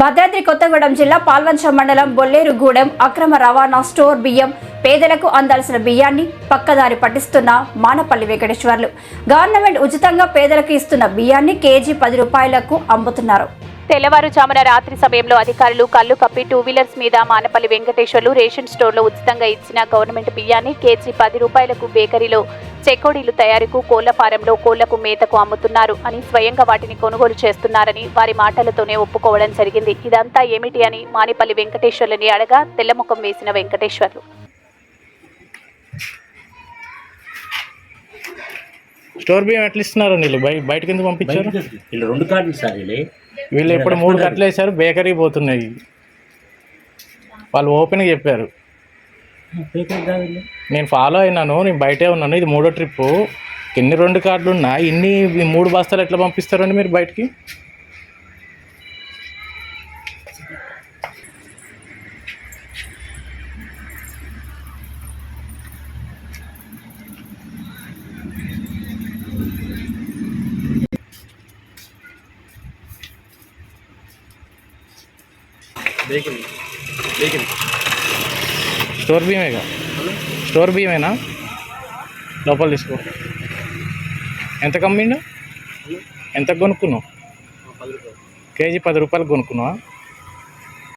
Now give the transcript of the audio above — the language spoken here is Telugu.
భద్రాద్రి కొత్తగూడెం జిల్లా పాల్వంచ మండలం బొల్లేరుగూడెం అక్రమ రవాణా స్టోర్ బియ్యం పేదలకు అందాల్సిన బియ్యాన్ని పక్కదారి పట్టిస్తున్న మానపల్లి వెంకటేశ్వర్లు. గవర్నమెంట్ ఉచితంగా పేదలకు ఇస్తున్న బియ్యాన్ని కేజీ పది రూపాయలకు అమ్ముతున్నారు. తెల్లవారుజామున రాత్రి సమయంలో అధికారులు కళ్ళు కప్పి టూ వీలర్స్ మీద మానపల్లి వెంకటేశ్వర్లు రేషన్ స్టోర్లో ఉచితంగా ఇచ్చిన గవర్నమెంట్ బియ్యాన్ని కేజీ పది రూపాయలకు బేకరీలో చెకోడీలు తయారీకు కోళ్ళ ఫారంలో కోళ్ళకు మేతకు అమ్ముతున్నారు అని స్వయంగా వాటిని కొనుగోలు చేస్తున్నారని వారి మాటలతోనే ఒప్పుకోవడం జరిగింది. ఇదంతా ఏమిటి అని మానిపల్లి వెంకటేశ్వర్లని అడగా తెల్లముఖం వేసిన వెంకటేశ్వర్లు. స్టోర్ బియ్యం ఎట్లా ఇస్తున్నారు వీళ్ళు బయ బయటకి ఎందుకు పంపించారు? వీళ్ళు రెండు కార్డులు సార్ వీళ్ళు ఎప్పుడు మూడు కట్టలు వేశారు బేకరీ పోతున్నాయి. వాళ్ళు ఓపెన్గా చెప్పారు. కాదు. నేను ఫాలో అయినాను నేను బయటే ఉన్నాను ఇది మూడో ట్రిప్పు. ఎన్ని రెండు కార్డులు ఉన్నా ఇన్ని మూడు బస్తాలు ఎట్లా పంపిస్తారండి మీరు బయటికి? స్టోర్ బియ్యమేగా స్టోర్ బియ్యమేనా లోపల తీసుకో. ఎంత కమ్మిండు? ఎంత కొనుక్కున్నావు? కేజీ పది రూపాయలు కొనుక్కున్నావా?